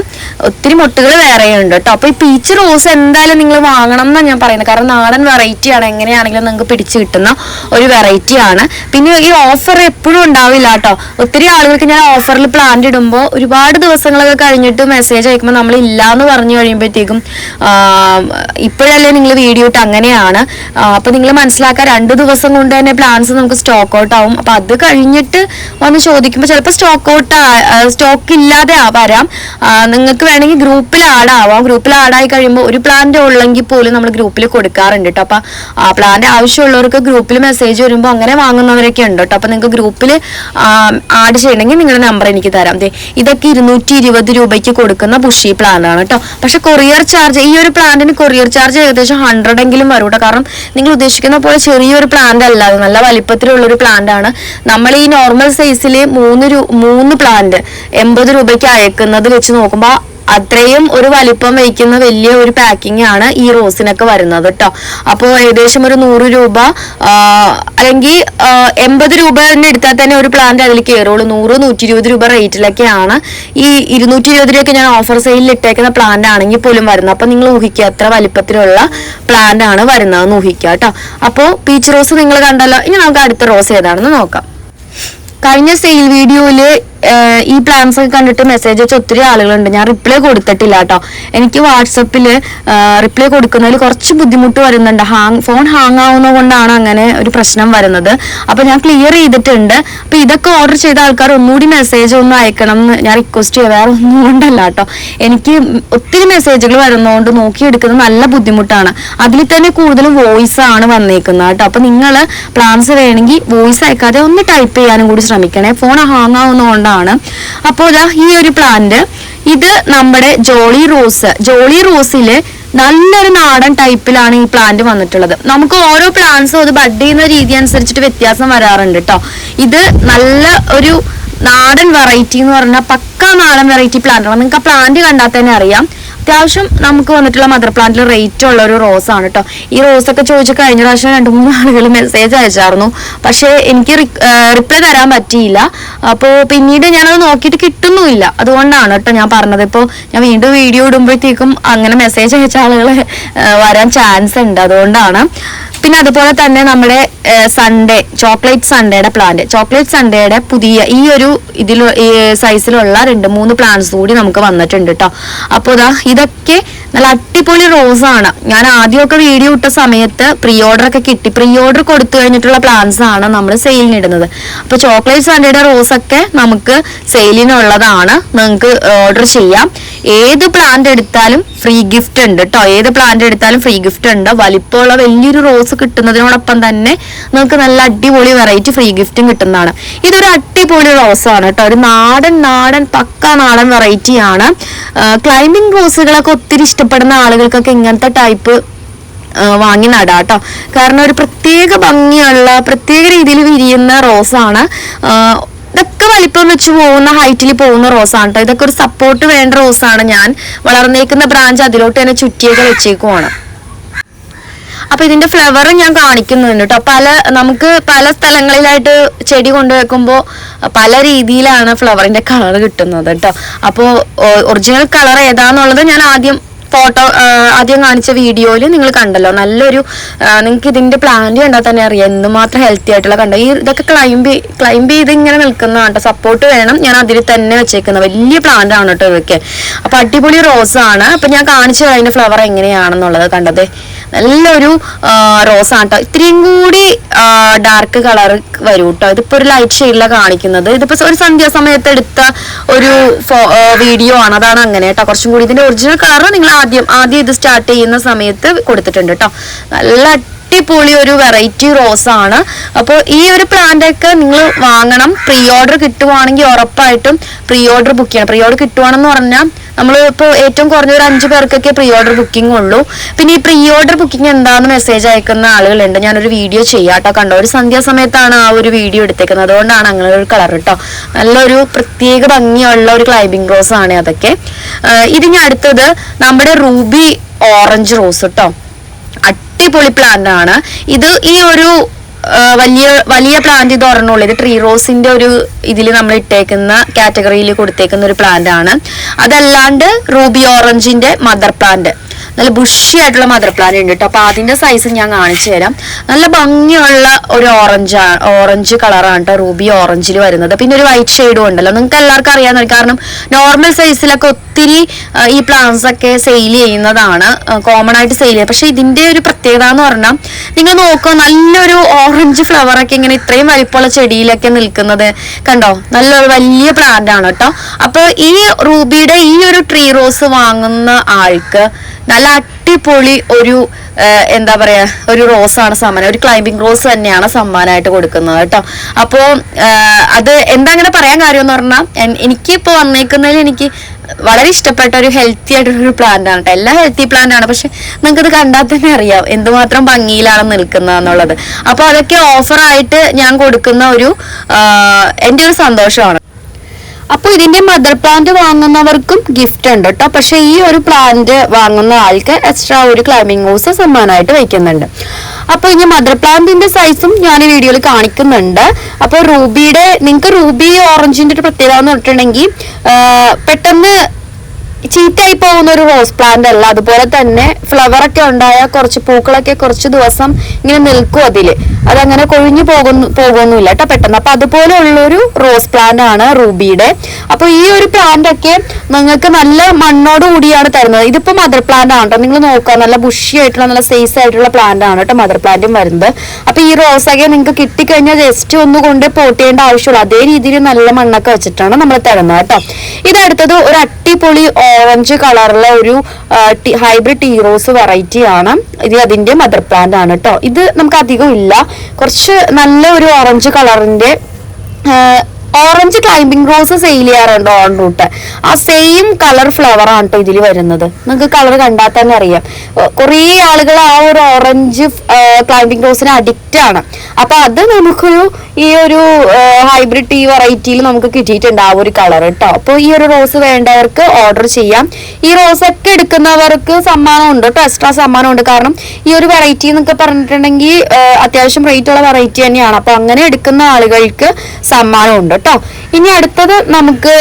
ഒത്തിരി മുട്ടുകൾ വേറെയുണ്ട് കേട്ടോ അപ്പൊ ഈ പീച്ച് റോസ് എന്തായാലും നിങ്ങൾ വാങ്ങണം എന്നാണ് ഞാൻ പറയുന്നത് കാരണം നാടൻ വെറൈറ്റി ആണ്. എങ്ങനെയാണെങ്കിലും നിങ്ങൾക്ക് പിടിച്ചു കിട്ടുന്ന ഒരു വെറൈറ്റി ആണ്. പിന്നെ ഈ ഓഫർ എപ്പോഴും ഉണ്ടാവില്ല കേട്ടോ ഒത്തിരി ആളുകൾക്ക് ഞാൻ ഓഫറിൽ പ്ലാന്റ് ഇടുമ്പോൾ ഒരുപാട് ദിവസങ്ങളൊക്കെ കഴിഞ്ഞിട്ട് മെസ്സേജ് അയക്കുമ്പോൾ നമ്മൾ ഇല്ല എന്ന് പറഞ്ഞു കഴിയുമ്പോഴത്തേക്കും ഇപ്പോഴല്ലേ നിങ്ങൾ വീഡിയോ ഇട്ട് അങ്ങനെയാണ്. അപ്പൊ നിങ്ങൾ മനസ്സിലാക്കാൻ രണ്ട് ദിവസം കൊണ്ട് തന്നെ പ്ലാൻസ് നമുക്ക് സ്റ്റോക്ക് ഔട്ട് ആവും. അപ്പൊ അത് കഴിഞ്ഞിട്ട് വന്ന് ചോദിക്കുമ്പോൾ ചിലപ്പോൾ സ്റ്റോക്ക് ഔട്ട് സ്റ്റോക്ക് ഇല്ലാതെ വരാം. നിങ്ങൾക്ക് വേണമെങ്കിൽ ഗ്രൂപ്പിൽ ആഡ് ആവാം. ഗ്രൂപ്പിൽ ആഡായി കഴിയുമ്പോൾ ഒരു പ്ലാന്റ് ഉള്ളെങ്കിൽ പോലും നമ്മൾ ഗ്രൂപ്പിൽ കൊടുക്കാറുണ്ട് കേട്ടോ അപ്പോൾ ആ പ്ലാന്റ് ആവശ്യമുള്ളവർക്ക് ഗ്രൂപ്പിൽ മെസ്സേജ് വരുമ്പോൾ അങ്ങനെ വാങ്ങുന്നവരൊക്കെ ഉണ്ട് കേട്ടോ അപ്പോൾ നിങ്ങൾക്ക് ഗ്രൂപ്പിൽ ആഡ് ചെയ്യണമെങ്കിൽ നിങ്ങളുടെ നമ്പർ എനിക്ക് തരാം. ഇതൊക്കെ ഇരുന്നൂറ്റി ഇരുപത് രൂപയ്ക്ക് കൊടുക്കുന്ന ബുഷി പ്ലാൻ ആണ് കേട്ടോ പക്ഷെ കൊറിയർ ചാർജ് ഈ ഒരു പ്ലാന്റിന് കൊറിയർ ചാർജ് ഏകദേശം ഹൺഡ്രഡ് എങ്കിലും വരും കേട്ടോ കാരണം നിങ്ങൾ ഉദ്ദേശിക്കുന്ന പോലെ ചെറിയൊരു പ്ലാന്റ് അല്ല. നല്ല വലിപ്പത്തിലുള്ള ഒരു പ്ലാന്റ് ആണ്. നമ്മൾ ഈ നോർമൽ സൈസിൽ മൂന്ന് മൂന്ന് പ്ലാന്റ് എൺപത് രൂപയ്ക്ക് അയക്കുന്നത് വെച്ച് നോക്കുമ്പോൾ അത്രയും ഒരു വലിപ്പം വയ്ക്കുന്ന വലിയ ഒരു പാക്കിംഗ് ആണ് ഈ റോസിനൊക്കെ വരുന്നത് കേട്ടോ അപ്പോൾ ഏകദേശം ഒരു നൂറ് രൂപ അല്ലെങ്കിൽ എൺപത് രൂപ തന്നെ എടുത്താൽ തന്നെ ഒരു പ്ലാന്റ് അതിൽ കയറുള്ളൂ നൂറ് നൂറ്റി ഇരുപത് രൂപ റേറ്റിലൊക്കെയാണ്. ഈ ഇരുന്നൂറ്റി ഇരുപത് രൂപയൊക്കെ ഞാൻ ഓഫർ സെയിലിൽ ഇട്ടേക്കുന്ന പ്ലാന്റ് ആണെങ്കിൽ പോലും വരുന്നത്. അപ്പോൾ നിങ്ങൾ ഊഹിക്കുക എത്ര വലിപ്പത്തിലുള്ള പ്ലാന്റ് ആണ് വരുന്നതെന്ന് ഊഹിക്കുക കേട്ടോ അപ്പോൾ പീച്ച് റോസ് നിങ്ങൾ കണ്ടല്ലോ ഇനി നമുക്ക് അടുത്ത റോസ് ഏതാണെന്ന് നോക്കാം. കഴിഞ്ഞ സെയിൽ വീഡിയോയിൽ ഈ പ്ലാൻസ് ഒക്കെ കണ്ടിട്ട് മെസ്സേജ് വെച്ച ഒത്തിരി ആളുകളുണ്ട്. ഞാൻ റിപ്ലൈ കൊടുത്തിട്ടില്ല കേട്ടോ എനിക്ക് വാട്സപ്പിൽ റിപ്ലൈ കൊടുക്കുന്നതിൽ കുറച്ച് ബുദ്ധിമുട്ട് വരുന്നുണ്ട്. ഹാങ് ഫോൺ ഹാങ് ആവുന്നത് കൊണ്ടാണ് അങ്ങനെ ഒരു പ്രശ്നം വരുന്നത്. അപ്പോൾ ഞാൻ ക്ലിയർ ചെയ്തിട്ടുണ്ട്. അപ്പോൾ ഇതൊക്കെ ഓർഡർ ചെയ്ത ആൾക്കാർ ഒന്നുകൂടി മെസ്സേജ് ഒന്ന് അയക്കണം എന്ന് ഞാൻ റിക്വസ്റ്റ് ചെയ്യാം. വേറെ ഒന്നും കൊണ്ടല്ല കേട്ടോ എനിക്ക് ഒത്തിരി മെസ്സേജുകൾ വരുന്നതുകൊണ്ട് നോക്കിയെടുക്കുന്നത് നല്ല ബുദ്ധിമുട്ടാണ്. അതിൽ തന്നെ കൂടുതലും വോയിസ് ആണ് വന്നേക്കുന്നത് കേട്ടോ അപ്പോൾ നിങ്ങൾ പ്ലാൻസ് വേണമെങ്കിൽ വോയിസ് അയക്കാതെ ഒന്ന് ടൈപ്പ് ചെയ്യാനും കൂടി ശ്രമിക്കണേ. ഫോൺ ഹാങ് ആവുന്നതുകൊണ്ടാണ് അപ്പോ ഇതാ ഈ ഒരു പ്ലാന്റ് ഇത് നമ്മുടെ ജോളി റോസ്. ജോളി റോസിൽ നല്ലൊരു നാടൻ ടൈപ്പിലാണ് ഈ പ്ലാന്റ് വന്നിട്ടുള്ളത്. നമുക്ക് ഓരോ പ്ലാന്റ്സും അത് ബഡ് ചെയ്യുന്ന രീതി അനുസരിച്ചിട്ട് വ്യത്യാസം വരാറുണ്ട് കേട്ടോ ഇത് നല്ല ഒരു നാടൻ വെറൈറ്റി എന്ന് പറഞ്ഞാൽ പക്ക നാടൻ വെറൈറ്റി പ്ലാന്റ് ആണ് നിങ്ങൾക്ക് ആ പ്ലാന്റ് കണ്ടാൽ തന്നെ അറിയാം. അത്യാവശ്യം നമുക്ക് വന്നിട്ടുള്ള മദർ പ്ലാന്റിൽ റേറ്റ് ഉള്ള ഒരു റോസ് ആണ് കേട്ടോ ഈ റോസ് ഒക്കെ ചോദിച്ച് കഴിഞ്ഞ പ്രാവശ്യം രണ്ട് മൂന്ന് ആളുകൾ മെസ്സേജ് അയച്ചായിരുന്നു. പക്ഷേ എനിക്ക് റിപ്ലൈ തരാൻ പറ്റിയില്ല. അപ്പോൾ പിന്നീട് ഞാനത് നോക്കിയിട്ട് കിട്ടുന്നുമില്ല. അതുകൊണ്ടാണ് കേട്ടോ ഞാൻ പറഞ്ഞത്. ഇപ്പോൾ ഞാൻ വീണ്ടും വീഡിയോ ഇടുമ്പോഴത്തേക്കും അങ്ങനെ മെസ്സേജ് അയച്ച ആളുകൾ വരാൻ ചാൻസ് ഉണ്ട്. അതുകൊണ്ടാണ്. പിന്നെ അതുപോലെ തന്നെ നമ്മുടെ സൺഡേ ചോക്ലേറ്റ് സൺഡേയുടെ പ്ലാന്റ് ചോക്ലേറ്റ് സൺഡേയുടെ പുതിയ ഈ ഒരു ഇതിൽ സൈസിലുള്ള രണ്ട് മൂന്ന് പ്ലാന്റ്സ് കൂടി നമുക്ക് വന്നിട്ടുണ്ട് കേട്ടോ അപ്പോൾ ഇതാ ഇതൊക്കെ നല്ല അടിപൊളി റോസ് ആണ് ഞാൻ ആദ്യമൊക്കെ വീഡിയോ ഇട്ട സമയത്ത് പ്രീ ഓർഡർ ഒക്കെ കിട്ടി. പ്രീ ഓർഡർ കൊടുത്തു കഴിഞ്ഞിട്ടുള്ള പ്ലാന്റ്സ് ആണ് നമ്മൾ സെയിലിന് ഇടുന്നത്. അപ്പൊ ചോക്ലേറ്റ് സൺഡേയുടെ റോസ് ഒക്കെ നമുക്ക് സെയിലിനുള്ളതാണ് നിങ്ങൾക്ക് ഓർഡർ ചെയ്യാം. ഏത് പ്ലാന്റ് എടുത്താലും ഫ്രീ ഗിഫ്റ്റ് ഉണ്ട് കേട്ടോ ഏത് പ്ലാന്റ് എടുത്താലും ഫ്രീ ഗിഫ്റ്റ് ഉണ്ട്. വലിപ്പമുള്ള വലിയൊരു റോസ് കിട്ടുന്നതിനോടൊപ്പം തന്നെ നിങ്ങൾക്ക് നല്ല അടിപൊളി വെറൈറ്റി ഫ്രീ ഗിഫ്റ്റും കിട്ടുന്നതാണ്. ഇതൊരു അടിപൊളി റോസ് ആണ് കേട്ടോ ഒരു നാടൻ നാടൻ പക്ക നാടൻ വെറൈറ്റിയാണ് ക്ലൈമ്പിംഗ് റോസുകളൊക്കെ ഒത്തിരി ഇഷ്ടപ്പെടുന്ന ആളുകൾക്കൊക്കെ ഇങ്ങനത്തെ ടൈപ്പ് വാങ്ങി നടാട്ടോ. കാരണം ഒരു പ്രത്യേക ഭംഗിയുള്ള പ്രത്യേക രീതിയിൽ വിരിയുന്ന റോസാണ്. ഇതൊക്കെ വലിപ്പം വെച്ച് പോകുന്ന ഹൈറ്റിൽ പോകുന്ന റോസാണ് കേട്ടോ ഇതൊക്കെ ഒരു സപ്പോർട്ട് വേണ്ട റോസാണ് ഞാൻ. വളർന്നേക്കുന്ന ബ്രാഞ്ച് അതിലോട്ട് തന്നെ ചുറ്റിയൊക്കെ വെച്ചേക്കുവാണ്. അപ്പൊ ഇതിന്റെ ഫ്ലവർ ഞാൻ കാണിക്കുന്നുണ്ട് കേട്ടോ പല നമുക്ക് പല സ്ഥലങ്ങളിലായിട്ട് ചെടി കൊണ്ടുവെക്കുമ്പോൾ പല രീതിയിലാണ് ഫ്ലവറിന്റെ കളർ കിട്ടുന്നത് കേട്ടോ അപ്പോൾ ഒറിജിനൽ കളർ ഏതാന്നുള്ളത് ഞാൻ ആദ്യം ഫോട്ടോ ആദ്യം കാണിച്ച വീഡിയോയിൽ നിങ്ങൾ കണ്ടല്ലോ. നല്ലൊരു നിങ്ങൾക്ക് ഇതിന്റെ പ്ലാന്റ് കണ്ടാൽ തന്നെ അറിയാം. എന്തുമാത്രം ഹെൽത്തി ആയിട്ടുള്ള കണ്ടോ. ഈ ഇതൊക്കെ ക്ലൈംബ് ക്ലൈംബ് ചെയ്ത് ഇങ്ങനെ നിൽക്കുന്നതാണ് കേട്ടോ. സപ്പോർട്ട് വേണം. ഞാൻ അതിൽ തന്നെ വെച്ചേക്കുന്നത്. വലിയ പ്ലാന്റ് ആണ് കേട്ടോ ഇതൊക്കെ അപ്പൊ അടിപൊളി റോസ് ആണ്. അപ്പൊ ഞാൻ കാണിച്ചു തരാം ഫ്ലവർ എങ്ങനെയാണെന്നുള്ളത് കണ്ടത്. നല്ലൊരു റോസ് ആണ് കേട്ടോ ഇത്രയും കൂടി ഡാർക്ക് കളർ വരും കേട്ടോ ഇതിപ്പോ ഒരു ലൈറ്റ് ഷെയ്ഡിലാണ് കാണിക്കുന്നത്. ഇതിപ്പോ ഒരു സന്ധ്യാസമയത്ത് എടുത്ത ഒരു വീഡിയോ ആണ്. അതാണ് അങ്ങനെ കേട്ടോ കുറച്ചും കൂടി ഇതിന്റെ ഒറിജിനൽ കളർ നിങ്ങൾ ആദ്യം ആദ്യം ഇത് സ്റ്റാർട്ട് ചെയ്യുന്ന സമയത്ത് കൊടുത്തിട്ടുണ്ട് കേട്ടോ നല്ല അടിപൊളി ഒരു വെറൈറ്റി റോസ് ആണ്. അപ്പോൾ ഈ ഒരു പ്ലാന്റ് ഒക്കെ നിങ്ങൾ വാങ്ങണം. പ്രീ ഓർഡർ കിട്ടുവാണെങ്കിൽ ഉറപ്പായിട്ടും പ്രീ ഓർഡർ ബുക്ക് ചെയ്യണം. പ്രീ ഓർഡർ കിട്ടുവാണെന്ന് പറഞ്ഞാൽ നമ്മൾ ഇപ്പോൾ ഏറ്റവും കുറഞ്ഞ ഒരു അഞ്ച് പേർക്കൊക്കെ പ്രീ ഓർഡർ ബുക്കിംഗ് ഉള്ളൂ. പിന്നെ ഈ പ്രീ ഓർഡർ ബുക്കിംഗ് എന്താണെന്ന് മെസ്സേജ് അയക്കുന്ന ആളുകളുണ്ട്. ഞാനൊരു വീഡിയോ ചെയ്യാം കേട്ടോ കണ്ടോ? ഒരു സന്ധ്യാസമയത്താണ് ആ ഒരു വീഡിയോ എടുത്തേക്കുന്നത്. അതുകൊണ്ടാണ് അങ്ങനെ ഒരു കളർ കേട്ടോ നല്ലൊരു പ്രത്യേക ഭംഗിയുള്ള ഒരു ക്ലൈമ്പിംഗ് റോസ് ആണ് അതൊക്കെ. ഇതിന് അടുത്തത് നമ്മുടെ റൂബി ഓറഞ്ച് റോസ് കേട്ടോ അടിപൊളി പ്ലാന്റ് ആണ്. ഇത് ഈ ഒരു വലിയ വലിയ പ്ലാന്റ് ഇത് ഒരെണ്ണമുള്ളൂ ഇത് ട്രീ റോസിന്റെ ഒരു ഇതിൽ നമ്മൾ ഇട്ടേക്കുന്ന കാറ്റഗറിയിൽ കൊടുത്തേക്കുന്ന ഒരു പ്ലാന്റ് ആണ്. അതല്ലാണ്ട് റൂബി ഓറഞ്ചിന്റെ മദർ പ്ലാന്റ് നല്ല ബുഷി ആയിട്ടുള്ള മദർ പ്ലാന്റ് ഉണ്ട് കേട്ടോ അപ്പൊ അതിന്റെ സൈസ് ഞാൻ കാണിച്ചു തരാം. നല്ല ഭംഗിയുള്ള ഒരു ഓറഞ്ച് ഓറഞ്ച് കളറാണ് കേട്ടോ റൂബി ഓറഞ്ചിൽ വരുന്നത്. പിന്നെ ഒരു വൈറ്റ് ഷെയ്ഡും ഉണ്ടല്ലോ. നിങ്ങൾക്ക് എല്ലാവർക്കും അറിയാൻ കാരണം നോർമൽ സൈസിലൊക്കെ ഒത്തിരി ഈ പ്ലാന്റ്സ് ഒക്കെ സെയിൽ ചെയ്യുന്നതാണ് കോമൺ ആയിട്ട് സെയിൽ ചെയ്യുന്നത്. പക്ഷെ ഇതിന്റെ ഒരു പ്രത്യേകത എന്ന് പറഞ്ഞാൽ നിങ്ങൾ നോക്കുക നല്ലൊരു ഓറഞ്ച് ഫ്ലവർ ഒക്കെ ഇങ്ങനെ ഇത്രയും വലിപ്പമുള്ള ചെടിയിലൊക്കെ നിൽക്കുന്നത് കണ്ടോ? നല്ലൊരു വലിയ പ്ലാന്റ് ആണ് കേട്ടോ അപ്പൊ ഈ റൂബിയുടെ ഈ ഒരു ട്രീ റോസ് വാങ്ങുന്ന ആൾക്ക് നല്ല അടിപൊളി ഒരു എന്താ പറയാ ഒരു റോസാണ് സമ്മാനം. ഒരു ക്ലൈംബിംഗ് റോസ് തന്നെയാണ് സമ്മാനമായിട്ട് കൊടുക്കുന്നത് കേട്ടോ. അപ്പോ അത് എന്താ അങ്ങനെ പറയാൻ കാര്യം എന്ന് പറഞ്ഞാൽ എനിക്ക് ഇപ്പൊ വന്നേക്കുന്നതിൽ എനിക്ക് വളരെ ഇഷ്ടപ്പെട്ട ഒരു ഹെൽത്തി ആയിട്ടുള്ള ഒരു പ്ലാന്റ് ആണ് കേട്ടോ. എല്ലാ ഹെൽത്തി പ്ലാന്റ് ആണ്. പക്ഷെ നിങ്ങൾക്ക് ഇത് കണ്ടാൽ തന്നെ അറിയാം എന്തുമാത്രം ഭംഗിയിലാണ് നിൽക്കുന്നത് എന്നുള്ളത്. അപ്പോൾ അതൊക്കെ ഓഫറായിട്ട് ഞാൻ കൊടുക്കുന്ന ഒരു എന്റെ ഒരു സന്തോഷമാണ്. അപ്പോൾ ഇതിന്റെ മദർ പ്ലാന്റ് വാങ്ങുന്നവർക്കും ഗിഫ്റ്റ് ഉണ്ട് കേട്ടോ പക്ഷെ ഈ ഒരു പ്ലാന്റ് വാങ്ങുന്ന ആൾക്ക് എക്സ്ട്രാ ഒരു ക്ലൈമ്പിംഗ് ഹോസ് സമ്മാനമായിട്ട് വയ്ക്കുന്നുണ്ട് അപ്പോൾ ഇനി മദർ പ്ലാന്റിന്റെ സൈസും ഞാൻ ഈ വീഡിയോയിൽ കാണിക്കുന്നുണ്ട്. അപ്പോൾ റൂബിയുടെ നിങ്ങൾക്ക് റൂബി ഓറഞ്ചിന്റെ ഒരു പ്രത്യേകത എന്ന് പറഞ്ഞിട്ടുണ്ടെങ്കിൽ പെട്ടെന്ന് ചീത്തയായി പോകുന്ന ഒരു റോസ് പ്ലാന്റ് അല്ല. അതുപോലെ തന്നെ ഫ്ലവർ ഒക്കെ ഉണ്ടായ കുറച്ച് പൂക്കളൊക്കെ കുറച്ച് ദിവസം ഇങ്ങനെ നിൽക്കും അതിൽ. അതങ്ങനെ കൊഴിഞ്ഞു പോകുന്നു പോകുന്നില്ല കേട്ടോ പെട്ടെന്ന്. അപ്പൊ അതുപോലെയുള്ളൊരു റോസ് പ്ലാന്റ് ആണ് റൂബിയുടെ. അപ്പൊ ഈ ഒരു പ്ലാന്റ് ഒക്കെ നിങ്ങൾക്ക് നല്ല മണ്ണോട് കൂടിയാണ് തരുന്നത്. ഇതിപ്പോ മദർ പ്ലാന്റ് ആണ് കേട്ടോ. നിങ്ങൾ നോക്കുക നല്ല ബുഷി ആയിട്ടുള്ള നല്ല സൈസ് ആയിട്ടുള്ള പ്ലാന്റ് ആണ് കേട്ടോ മദർ പ്ലാന്റും വരുന്നത്. അപ്പൊ ഈ റോസ് ഒക്കെ നിങ്ങൾക്ക് കിട്ടിക്കഴിഞ്ഞാൽ ജസ്റ്റ് ഒന്ന് കൊണ്ട് പോട്ട് ആവശ്യമുള്ളൂ. അതേ രീതിയിൽ നല്ല മണ്ണൊക്കെ വെച്ചിട്ടാണ് നമ്മൾ തരുന്നത് കേട്ടോ. ഇതടുത്തത് ഒരു അടിപൊളി ഓറഞ്ച് കളറുള്ള ഒരു ഹൈബ്രിഡ് ടീ റോസ് വെറൈറ്റി ആണ്. ഇത് അതിന്റെ മദർ പ്ലാന്റ് ആണ് കേട്ടോ ഇത് നമുക്ക് അധികം ഇല്ല കുറച്ച് നല്ല ഒരു ഓറഞ്ച് കളറിന്റെ ഓറഞ്ച് ക്ലൈംബിംഗ് റോസ് സെയിൽ ചെയ്യാറുണ്ട് ഓൺ റൂട്ട് ആ സെയിം കളർ ഫ്ലവർ ആണ് കേട്ടോ ഇതിൽ വരുന്നത്. നിങ്ങൾക്ക് കളർ കണ്ടാൽ തന്നെ അറിയാം. കുറേ ആളുകൾ ആ ഒരു ഓറഞ്ച് ക്ലൈംബിംഗ് റോസിന് അഡിക്റ്റ് ആണ്. അപ്പൊ അത് നമുക്കൊരു ഈ ഒരു ഹൈബ്രിഡ് ടീ വെറൈറ്റിയിൽ നമുക്ക് കിട്ടിയിട്ടുണ്ട് ആ ഒരു കളർ കേട്ടോ അപ്പോൾ ഈ ഒരു റോസ് വേണ്ടവർക്ക് ഓർഡർ ചെയ്യാം. ഈ റോസ് ഒക്കെ എടുക്കുന്നവർക്ക് സമ്മാനം ഉണ്ട് കേട്ടോ എക്സ്ട്രാ സമ്മാനം ഉണ്ട് കാരണം ഈ ഒരു വെറൈറ്റി എന്നൊക്കെ പറഞ്ഞിട്ടുണ്ടെങ്കിൽ അത്യാവശ്യം റേറ്റ് ഉള്ള വെറൈറ്റി തന്നെയാണ്. അപ്പൊ അങ്ങനെ എടുക്കുന്ന ആളുകൾക്ക് സമ്മാനം ഉണ്ട് കേട്ടോ. ഇനി അടുത്തത് നമുക്ക്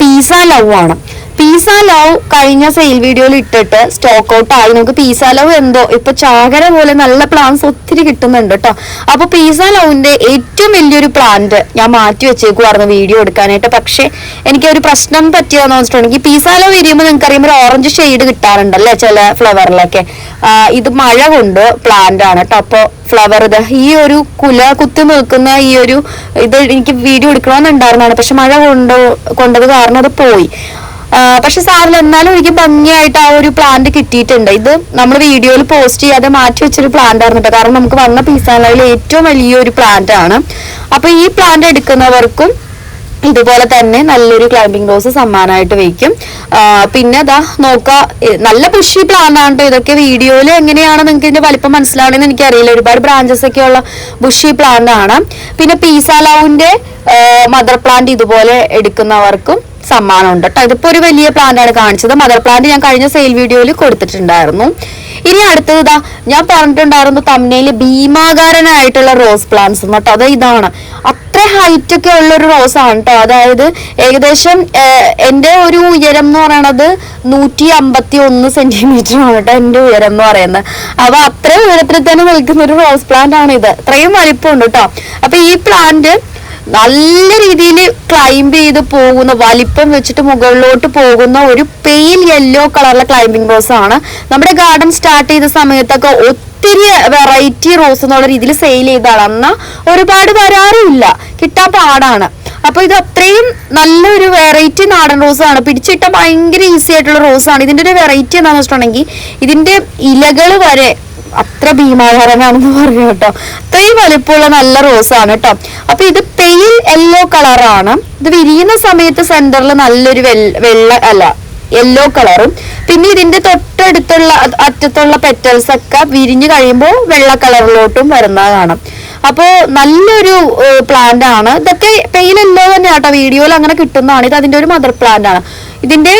പീസ ലവ് ആണ് പീസ ലവ് കഴിഞ്ഞ സെയിൽ വീഡിയോയിൽ ഇട്ടിട്ട് സ്റ്റോക്ക് ഔട്ട് ആയി. നമുക്ക് പീസ ലവ് എന്തോ? ഇപ്പൊ ചാകര പോലെ നല്ല പ്ലാന്റ്സ് ഒത്തിരി കിട്ടുന്നുണ്ട് കേട്ടോ അപ്പൊ പീസ ലവിന്റെ ഏറ്റവും വലിയൊരു പ്ലാന്റ് ഞാൻ മാറ്റി വെച്ചേക്കുമായിരുന്നു വീഡിയോ എടുക്കാനായിട്ട്. പക്ഷെ എനിക്ക് ഒരു പ്രശ്നം പറ്റിയെന്ന് വെച്ചിട്ടുണ്ടെങ്കിൽ പീസ ലവ് വിരിയുമ്പോൾ നിങ്ങൾക്ക് അറിയുമ്പോൾ ഓറഞ്ച് ഷെയ്ഡ് കിട്ടാറുണ്ടല്ലേ ചില ഫ്ലവറിലൊക്കെ ഇത് മഴ കൊണ്ട് പ്ലാന്റ് ആണ് കേട്ടോ അപ്പോൾ ഫ്ലവർ ഇത് ഈ ഒരു കുല കുത്തി നിൽക്കുന്ന ഈ ഒരു ഇത് എനിക്ക് വീഡിയോ എടുക്കണമെന്നുണ്ടായിരുന്നതാണ്. പക്ഷെ മഴ കൊണ്ട് കൊണ്ടത് കാരണം അത് പോയി. പക്ഷെ സാറിൽ എന്നാലും എനിക്ക് ഭംഗിയായിട്ട് ആ ഒരു പ്ലാന്റ് കിട്ടിയിട്ടുണ്ട്. ഇത് നമ്മൾ വീഡിയോയിൽ പോസ്റ്റ് ചെയ്യാതെ മാറ്റി വെച്ചൊരു പ്ലാന്റ് ആയിരുന്നു കേട്ടോ കാരണം നമുക്ക് വന്ന പീസാലയിൽ ഏറ്റവും വലിയൊരു പ്ലാന്റ് ആണ്. അപ്പൊ ഈ പ്ലാന്റ് എടുക്കുന്നവർക്കും ഇതുപോലെ തന്നെ നല്ലൊരു ക്ലൈംബിംഗ് റോസ് സമ്മാനമായിട്ട് വെക്കും പിന്നെ അതാ നോക്ക നല്ല ബുഷി പ്ലാന്റ് ആണ് കേട്ടോ ഇതൊക്കെ. വീഡിയോയിൽ എങ്ങനെയാണ് നിങ്ങൾക്ക് ഇതിന്റെ വലിപ്പം മനസ്സിലാവണമെന്ന് എനിക്കറിയില്ല. ഒരുപാട് ബ്രാഞ്ചസ് ഒക്കെ ഉള്ള ബുഷി പ്ലാന്റ് ആണ്. പിന്നെ പീസാലാവിന്റെ മദർ പ്ലാന്റ് ഇതുപോലെ എടുക്കുന്നവർക്കും സമ്മാനമുണ്ട് കേട്ടോ. ഇതിപ്പോ ഒരു വലിയ പ്ലാന്റ് ആണ് കാണിച്ചത്. മദർ പ്ലാന്റ് ഞാൻ കഴിഞ്ഞ സെയിൽ വീഡിയോയിൽ കൊടുത്തിട്ടുണ്ടായിരുന്നു. ഇനി അടുത്തത് ഇതാ ഞാൻ പറഞ്ഞിട്ടുണ്ടായിരുന്നു തമ്മനയിൽ ഭീമാകാരനായിട്ടുള്ള റോസ് പ്ലാന്റ്സ് കേട്ടോ. അത് ഇതാണ്. അത്ര ഹൈറ്റ് ഒക്കെ ഉള്ള ഒരു റോസ് ആണ് കേട്ടോ. അതായത് ഏകദേശം എന്റെ ഒരു ഉയരം എന്ന് പറയണത് നൂറ്റി അമ്പത്തി ഒന്ന് സെന്റിമീറ്റർ ആണ് കേട്ടോ എന്റെ ഉയരം എന്ന് പറയുന്നത്. അപ്പൊ അത്ര ഉയരത്തിൽ തന്നെ നിൽക്കുന്ന ഒരു റോസ് പ്ലാന്റ് ആണ് ഇത്. ഇത്രയും വലിപ്പമുണ്ട് കേട്ടോ. അപ്പൊ ഈ പ്ലാന്റ് നല്ല രീതിയിൽ ക്ലൈംബ് ചെയ്ത് പോകുന്ന വലിപ്പം വെച്ചിട്ട് മുകളിലോട്ട് പോകുന്ന ഒരു പെയിൽ യെല്ലോ കളറിലെ ക്ലൈംബിംഗ് റോസ് ആണ്. നമ്മുടെ ഗാർഡൻ സ്റ്റാർട്ട് ചെയ്ത സമയത്തൊക്കെ ഒത്തിരി വെറൈറ്റി റോസ് എന്നുള്ള രീതിയിൽ സെയിൽ ചെയ്താണ് അന്ന് ഒരുപാട് വരാറുമില്ല. കിട്ടാൻ പാടാണ്. അപ്പൊ ഇത് അത്രയും നല്ലൊരു വെറൈറ്റി നാടൻ റോസ് ആണ്. പിടിച്ചിട്ട ഭയങ്കര ഈസി ആയിട്ടുള്ള റോസ് ആണ്. ഇതിന്റെ ഒരു വെറൈറ്റി എന്താണെന്ന് വെച്ചിട്ടുണ്ടെങ്കിൽ ഇതിന്റെ ഇലകൾ വരെ അത്ര ഭീമാകാരനാണെന്ന് പറഞ്ഞു കേട്ടോ. അത്രയും വലിപ്പമുള്ള നല്ല റോസ് ആണ് കേട്ടോ. അപ്പൊ ഇത് പെയിൽ യെല്ലോ കളറാണ് ഇത് വിരിയുന്ന സമയത്ത് സെന്ററിൽ നല്ലൊരു വെള്ള അല്ല യെല്ലോ കളറും പിന്നെ ഇതിന്റെ തൊട്ടടുത്തുള്ള അറ്റത്തുള്ള പെറ്റൽസ് ഒക്കെ വിരിഞ്ഞു കഴിയുമ്പോൾ വെള്ള കളറിലോട്ടും വരുന്നത് അപ്പോ നല്ലൊരു പ്ലാന്റ് ആണ്. ഇതൊക്കെ പെയിലല്ലോ തന്നെ കേട്ടോ വീഡിയോയിൽ അങ്ങനെ കിട്ടുന്നതാണ്. ഇത് അതിന്റെ ഒരു മദർ പ്ലാന്റ് ആണ്. ഇതിന്റെ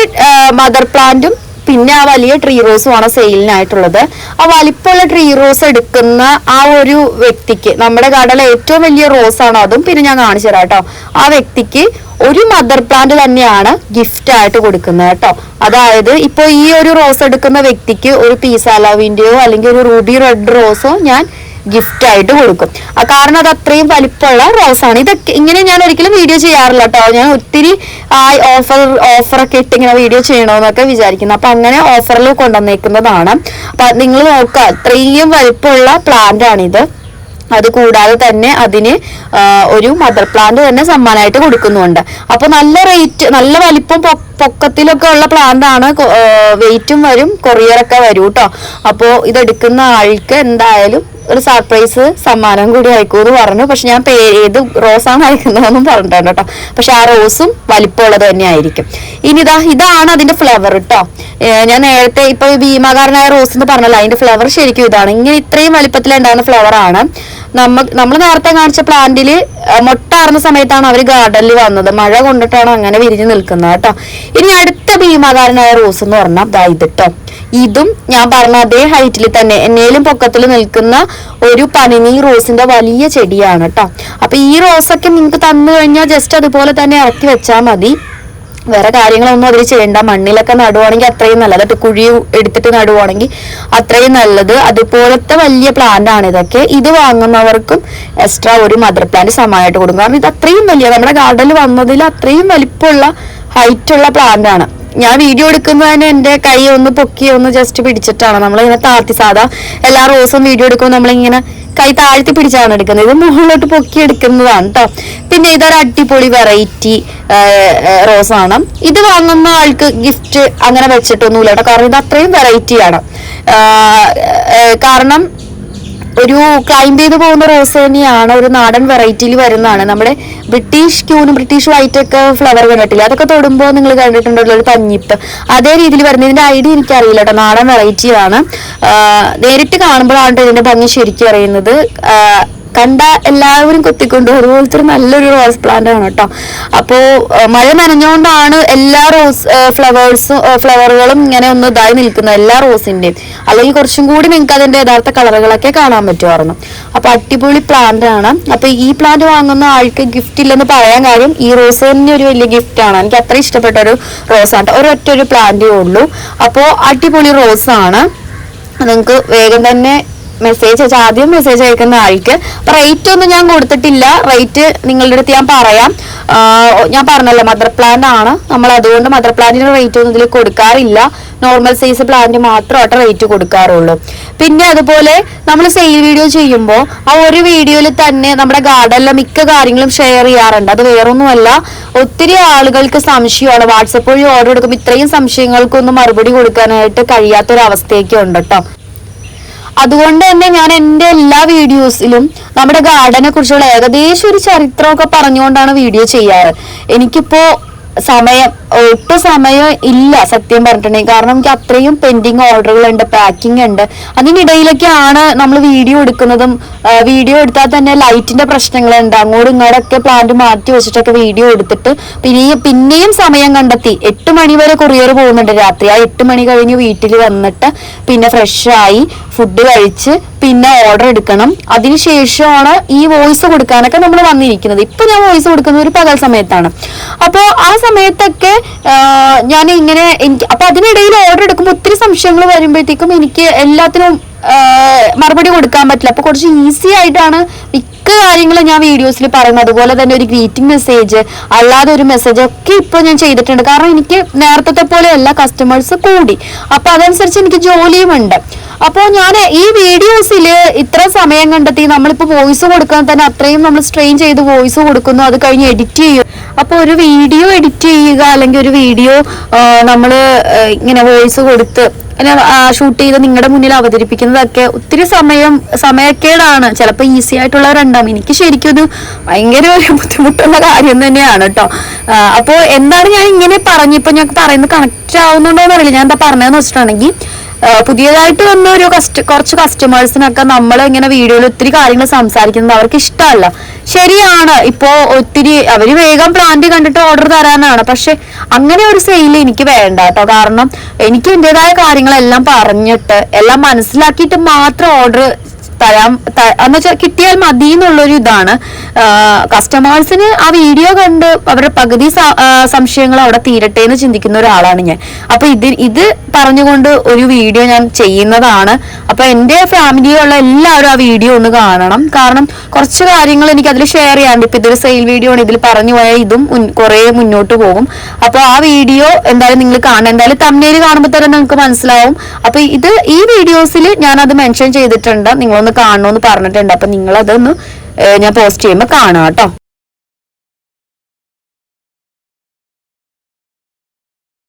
മദർ പ്ലാന്റും പിന്നെ ആ വലിയ ട്രീ റോസും ആണ് സെയിലിനായിട്ടുള്ളത് ആ വലിപ്പമുള്ള ട്രീ റോസ് എടുക്കുന്ന ആ ഒരു വ്യക്തിക്ക് നമ്മുടെ കടയിലെ ഏറ്റവും വലിയ റോസ് ആണ് അതും പിന്നെ ഞാൻ കാണിച്ചു തരാം കേട്ടോ. ആ വ്യക്തിക്ക് ഒരു മദർ പ്ലാന്റ് തന്നെയാണ് ഗിഫ്റ്റ് ആയിട്ട് കൊടുക്കുന്നത് കേട്ടോ. അതായത് ഇപ്പൊ ഈ ഒരു റോസ് എടുക്കുന്ന വ്യക്തിക്ക് ഒരു പീസാലാവിന്റെയോ അല്ലെങ്കിൽ ഒരു റൂബി റെഡ് റോസോ ഞാൻ ഗിഫ്റ്റ് ആയിട്ട് കൊടുക്കും. കാരണം അത് അത്രയും വലിപ്പമുള്ള റോസാണ് ഇതൊക്കെ ഇങ്ങനെ ഞാൻ ഒരിക്കലും വീഡിയോ ചെയ്യാറില്ല കേട്ടോ ഞാൻ ഒത്തിരി ആ ഓഫർ ഓഫറൊക്കെ ഇട്ട് ഇങ്ങനെ വീഡിയോ ചെയ്യണമെന്നൊക്കെ വിചാരിക്കുന്നു. അപ്പൊ അങ്ങനെ ഓഫറിൽ കൊണ്ടുവന്നേക്കുന്നതാണ്. അപ്പൊ നിങ്ങൾ നോക്കുക അത്രയും വലിപ്പമുള്ള പ്ലാന്റ് ആണിത്. അത് കൂടാതെ തന്നെ അതിന് ഒരു മദർ പ്ലാന്റ് തന്നെ സമ്മാനമായിട്ട് കൊടുക്കുന്നുണ്ട്. അപ്പൊ നല്ല റേറ്റ് നല്ല വലിപ്പം പൊക്കത്തിലൊക്കെ ഉള്ള പ്ലാന്റ് ആണ്. വെയിറ്റും വരും. കൊറിയറൊക്കെ വരും കേട്ടോ അപ്പോ ഇതെടുക്കുന്ന ആൾക്ക് എന്തായാലും ഒരു സർപ്രൈസ് സമ്മാനം കൂടി അയക്കൂന്ന് പറഞ്ഞു. പക്ഷെ ഞാൻ ഏത് റോസാണ് അയക്കുന്നതെന്നും പറഞ്ഞിട്ടുണ്ട് കേട്ടോ പക്ഷെ ആ റോസും വലിപ്പമുള്ളത് തന്നെ ആയിരിക്കും ഇനി ഇതാ ഇതാണ് അതിന്റെ ഫ്ലവർ കേട്ടോ ഞാൻ നേരത്തെ ഇപ്പൊ ഭീമാകാരനായ റോസ് എന്ന് പറഞ്ഞല്ലോ അതിന്റെ ഫ്ലവർ ശരിക്കും ഇതാണ്. ഇങ്ങനെ ഇത്രയും വലിപ്പത്തിൽ ഉണ്ടാകുന്ന ഫ്ലവർ ആണ്. നമ്മ നമ്മൾ നേരത്തെ കാണിച്ച പ്ലാന്റിൽ മുട്ടാർന്ന സമയത്താണ് അവർ ഗാർഡനിൽ വന്നത്. മഴ കൊണ്ടിട്ടാണ് അങ്ങനെ വിരിഞ്ഞു നിൽക്കുന്നത് കേട്ടോ ഇനി അടുത്ത ഭീമാകാരനായ റോസ് എന്ന് പറഞ്ഞാൽ ദാ ഇത് കേട്ടോ ഇതും ഞാൻ പറഞ്ഞ അതേ ഹൈറ്റിൽ തന്നെ എന്നേലും പൊക്കത്തിൽ നിൽക്കുന്ന ഒരു പനിനി റോസിന്റെ വലിയ ചെടിയാണ് കേട്ടോ അപ്പൊ ഈ റോസൊക്കെ നിങ്ങൾക്ക് തന്നു കഴിഞ്ഞാൽ ജസ്റ്റ് അതുപോലെ തന്നെ ഇറക്കി വെച്ചാൽ മതി. വേറെ കാര്യങ്ങളൊന്നും അവർ ചെയ്യണ്ട. മണ്ണിലൊക്കെ നടുവാണെങ്കിൽ അത്രയും നല്ലത്. കേട്ടോ കുഴി എടുത്തിട്ട് നടുവാണെങ്കിൽ അത്രയും നല്ലത്. അതുപോലത്തെ വലിയ പ്ലാന്റ് ആണ് ഇതൊക്കെ. ഇത് വാങ്ങുന്നവർക്കും എക്സ്ട്രാ ഒരു മദർ പ്ലാന്റ് സമയമായിട്ട് കൊടുക്കും. കാരണം ഇത് അത്രയും വലിയ നമ്മുടെ ഗാർഡനിൽ വന്നതിൽ അത്രയും വലിപ്പമുള്ള ഹൈറ്റ് ഉള്ള പ്ലാന്റ് ആണ്. ഞാൻ വീഡിയോ എടുക്കുന്നതിന് എന്റെ കൈ ഒന്ന് പൊക്കി ഒന്ന് ജസ്റ്റ് പിടിച്ചിട്ടാണ്. നമ്മളിങ്ങനെ താത്തി സാധാ എല്ലാ റോസും വീഡിയോ എടുക്കുമ്പോൾ നമ്മളിങ്ങനെ കൈ താഴ്ത്തി പിടിച്ചാണ് എടുക്കുന്നത്. ഇത് മുകളിലോട്ട് പൊക്കി എടുക്കുന്നതാണ് കേട്ടോ പിന്നെ ഇതൊരു അടിപൊളി വെറൈറ്റി റോസ് ആണ്. ഇത് വാങ്ങുന്ന ആൾക്ക് ഗിഫ്റ്റ് അങ്ങനെ വെച്ചിട്ടൊന്നുമില്ല കേട്ടോ കാരണം ഇത് അത്രയും വെറൈറ്റിയാണ് കാരണം ഒരു ക്ലൈംബ് ചെയ്ത് പോകുന്ന റോസ് തന്നെയാണ് ഒരു നാടൻ വെറൈറ്റിയിൽ വരുന്നതാണ്. നമ്മുടെ ബ്രിട്ടീഷ് ക്യൂനും ബ്രിട്ടീഷ് വൈറ്റ് ഒക്കെ ഫ്ലവർ കണ്ടിട്ടില്ല? അതൊക്കെ തൊടുമ്പോൾ നിങ്ങൾ കണ്ടിട്ടുണ്ടല്ലോ ഒരു പഞ്ഞിപ്പ്. അതേ രീതിയിൽ വരുന്ന ഇതിന്റെ ഐഡിയ എനിക്കറിയില്ല കേട്ടോ നാടൻ വെറൈറ്റിയാണ് നേരിട്ട് കാണുമ്പോഴാണ് ഇതിന്റെ ഭംഗി ശരിക്കും അറിയുന്നത്. കണ്ട എല്ലാവരും കൊത്തിക്കൊണ്ടു അതുപോലത്തെ ഒരു നല്ലൊരു റോസ് പ്ലാന്റ് ആണ് കേട്ടോ. അപ്പോ മഴ നനഞ്ഞുകൊണ്ടാണ് എല്ലാ റോസ് ഫ്ലവേഴ്സും ഫ്ലവറുകളും ഇങ്ങനെ ഒന്ന് ഇതായി നിൽക്കുന്നത് എല്ലാ റോസിന്റെയും അല്ലെങ്കിൽ കുറച്ചും കൂടി നിങ്ങൾക്ക് അതിന്റെ യഥാർത്ഥ കളറുകളൊക്കെ കാണാൻ പറ്റുമായിരുന്നു. അപ്പൊ അടിപൊളി പ്ലാന്റ് ആണ്. അപ്പൊ ഈ പ്ലാന്റ് വാങ്ങുന്ന ആൾക്ക് ഗിഫ്റ്റ് ഇല്ലെന്ന് പറയാൻ കാര്യം ഈ റോസ് തന്നെ ഒരു വലിയ ഗിഫ്റ്റ് ആണ്. എനിക്ക് അത്ര ഇഷ്ടപ്പെട്ട ഒരു റോസ് ആണ് ഒരൊറ്റ ഒരു പ്ലാന്റേ ഉള്ളൂ. അപ്പോ അടിപൊളി റോസ് ആണ്. നിങ്ങൾക്ക് വേഗം തന്നെ മെസ്സേജ് അയച്ചാൽ ആദ്യം മെസ്സേജ് അയക്കുന്ന ആൾക്ക്. റേറ്റ് ഒന്നും ഞാൻ കൊടുത്തിട്ടില്ല. റേറ്റ് നിങ്ങളുടെ അടുത്ത് ഞാൻ പറയാം. ഞാൻ പറഞ്ഞല്ലോ മദർ പ്ലാന്റ് ആണ്. നമ്മൾ അതുകൊണ്ട് മദർ പ്ലാന്റിന് റേറ്റ് ഒന്നും ഇതിൽ കൊടുക്കാറില്ല. നോർമൽ സൈസ് പ്ലാന്റ് മാത്രമായിട്ട് റേറ്റ് കൊടുക്കാറുള്ളൂ. പിന്നെ അതുപോലെ നമ്മൾ സെയിൽ വീഡിയോ ചെയ്യുമ്പോൾ ആ ഒരു വീഡിയോയിൽ തന്നെ നമ്മുടെ ഗാർഡനിലെ മിക്ക കാര്യങ്ങളും ഷെയർ ചെയ്യാറുണ്ട്. അത് വേറൊന്നുമല്ല ഒത്തിരി ആളുകൾക്ക് സംശയമാണ്. വാട്സപ്പ് വഴി ഓർഡർ എടുക്കുമ്പോൾ ഇത്രയും സംശയങ്ങൾക്കൊന്നും മറുപടി കൊടുക്കാനായിട്ട് കഴിയാത്തൊരവസ്ഥയൊക്കെ ഉണ്ട് കേട്ടോ അതുകൊണ്ട് തന്നെ ഞാൻ എന്റെ എല്ലാ വീഡിയോസിലും നമ്മുടെ ഗാർഡനെ കുറിച്ചുള്ള ഏകദേശം ഒരു ചരിത്രമൊക്കെ പറഞ്ഞുകൊണ്ടാണ് വീഡിയോ ചെയ്യാറ്. എനിക്കിപ്പോ സമയം ഒട്ടും സമയം ഇല്ല സത്യം പറഞ്ഞിട്ടുണ്ടെങ്കിൽ. കാരണം എനിക്ക് അത്രയും പെൻഡിങ് ഓർഡറുകൾ ഉണ്ട് പാക്കിംഗ് ഉണ്ട്. അതിനിടയിലൊക്കെയാണ് നമ്മൾ വീഡിയോ എടുക്കുന്നതും വീഡിയോ എടുത്താൽ തന്നെ ലൈറ്റിന്റെ പ്രശ്നങ്ങളുണ്ട്. അങ്ങോട്ടും ഇങ്ങോട്ടൊക്കെ പ്ലാന്റ് മാറ്റി വെച്ചിട്ടൊക്കെ വീഡിയോ എടുത്തിട്ട് പിന്നെയും പിന്നെയും സമയം കണ്ടെത്തി. എട്ട് മണി വരെ കൊറിയർ പോകുന്നുണ്ട്. രാത്രി ആ എട്ട് മണി കഴിഞ്ഞ് വീട്ടിൽ വന്നിട്ട് പിന്നെ ഫ്രഷ് ആയി ഫുഡ് കഴിച്ച് പിന്നെ ഓർഡർ എടുക്കണം. അതിനുശേഷമാണ് ഈ വോയിസ് കൊടുക്കാനൊക്കെ നമ്മൾ വന്നിരിക്കുന്നത്. ഇപ്പൊ ഞാൻ വോയിസ് കൊടുക്കുന്നത് ഒരു പകൽ സമയത്താണ്. അപ്പോൾ ആ സമയത്തൊക്കെ ഞാൻ ഇങ്ങനെ അപ്പൊ അതിനിടയിൽ ഓർഡർ എടുക്കുമ്പോൾ ഒത്തിരി സംശയങ്ങൾ വരുമ്പോഴത്തേക്കും എനിക്ക് എല്ലാത്തിനും മറുപടി കൊടുക്കാൻ പറ്റില്ല. അപ്പൊ കുറച്ച് ഈസി ആയിട്ടാണ് മിക്ക കാര്യങ്ങളും ഞാൻ വീഡിയോസിൽ പറയുന്നത്. അതുപോലെ തന്നെ ഒരു ഗ്രീറ്റിംഗ് മെസ്സേജ് അല്ലാതെ ഒരു മെസ്സേജ് ഒക്കെ ഇപ്പൊ ഞാൻ ചെയ്തിട്ടുണ്ട്. കാരണം എനിക്ക് നേരത്തെ പോലെയല്ല കസ്റ്റമേഴ്സ് കൂടി. അപ്പൊ അതനുസരിച്ച് എനിക്ക് ജോലിയും ഉണ്ട്. അപ്പോൾ ഞാൻ ഈ വീഡിയോസിൽ ഇത്ര സമയം കണ്ടെത്തി നമ്മളിപ്പോൾ വോയിസ് കൊടുക്കാൻ തന്നെ അത്രയും നമ്മൾ സ്ട്രെയിൻ ചെയ്ത് വോയിസ് കൊടുക്കുന്നു. അത് കഴിഞ്ഞ് എഡിറ്റ് ചെയ്യും. അപ്പോൾ ഒരു വീഡിയോ എഡിറ്റ് ചെയ്യുക അല്ലെങ്കിൽ ഒരു വീഡിയോ നമ്മൾ ഇങ്ങനെ വോയിസ് കൊടുത്ത് ഷൂട്ട് ചെയ്ത് നിങ്ങളുടെ മുന്നിൽ അവതരിപ്പിക്കുന്നതൊക്കെ ഒത്തിരി സമയം സമയക്കേടാണ് ചിലപ്പോൾ ഈസി ആയിട്ടുള്ളവരുണ്ടാവും. എനിക്ക് ശരിക്കും ഒരു ഭയങ്കര ഒരു ബുദ്ധിമുട്ടുള്ള കാര്യം തന്നെയാണ് കേട്ടോ അപ്പോൾ എന്താണ് ഞാൻ ഇങ്ങനെ പറഞ്ഞു? ഇപ്പൊ ഞാൻ പറയുന്നത് കണക്ട് ആവുന്നുണ്ടോ എന്നറിയില്ല ഞാൻ എന്താ പറഞ്ഞതെന്ന് വെച്ചിട്ടുണ്ടെങ്കിൽ പുതിയതായിട്ട് വന്ന ഒരു കസ്റ്റ കുറച്ച് കസ്റ്റമേഴ്സിനൊക്കെ നമ്മൾ ഇങ്ങനെ വീഡിയോയിൽ ഒത്തിരി കാര്യങ്ങൾ സംസാരിക്കുന്നത് അവർക്ക് ഇഷ്ടമല്ല. ശരിയാണ്. ഇപ്പോ ഒത്തിരി അവർ വേഗം പ്ലാന്റ് കണ്ടിട്ട് ഓർഡർ തരാനാണ്. പക്ഷെ അങ്ങനെ ഒരു സെയിൽ എനിക്ക് വേണ്ട കേട്ടോ. കാരണം എനിക്ക് എന്റേതായ കാര്യങ്ങളെല്ലാം പറഞ്ഞിട്ട് എല്ലാം മനസ്സിലാക്കിയിട്ട് മാത്രം ഓർഡർ തരാം. എന്ന് വെച്ചാൽ കിട്ടിയാൽ മതി എന്നുള്ളൊരു ഇതാണ്. കസ്റ്റമേഴ്സിന് ആ വീഡിയോ കണ്ട് അവരുടെ പകുതി സംശയങ്ങൾ അവിടെ തീരട്ടെ എന്ന് ചിന്തിക്കുന്ന ഒരാളാണ് ഞാൻ. അപ്പൊ ഇത് ഇത് പറഞ്ഞുകൊണ്ട് ഒരു വീഡിയോ ഞാൻ ചെയ്യുന്നതാണ്. അപ്പൊ എന്റെ ഫാമിലിയിലുള്ള എല്ലാവരും ആ വീഡിയോ ഒന്ന് കാണണം. കാരണം കുറച്ച് കാര്യങ്ങൾ എനിക്ക് അതിൽ ഷെയർ ചെയ്യാണ്ട് ഇപ്പൊ ഇതൊരു സെയിൽ വീഡിയോ ആണ്. ഇതിൽ പറഞ്ഞു പോയാൽ ഇതും കുറെ മുന്നോട്ട് പോകും. അപ്പൊ ആ വീഡിയോ എന്തായാലും നിങ്ങൾ കാണണം. എന്തായാലും തമ്മിൽ കാണുമ്പോൾ തന്നെ നിങ്ങൾക്ക് മനസ്സിലാവും. അപ്പൊ ഇത് ഈ വീഡിയോസിൽ ഞാൻ അത് മെൻഷൻ ചെയ്തിട്ടുണ്ട്. നിങ്ങളൊന്ന് കാണണമെന്ന് പറഞ്ഞിട്ടുണ്ട്. അപ്പൊ നിങ്ങൾ അതൊന്ന് ഞാൻ പോസ്റ്റ് ചെയ്യുമ്പോൾ കാണാം കേട്ടോ.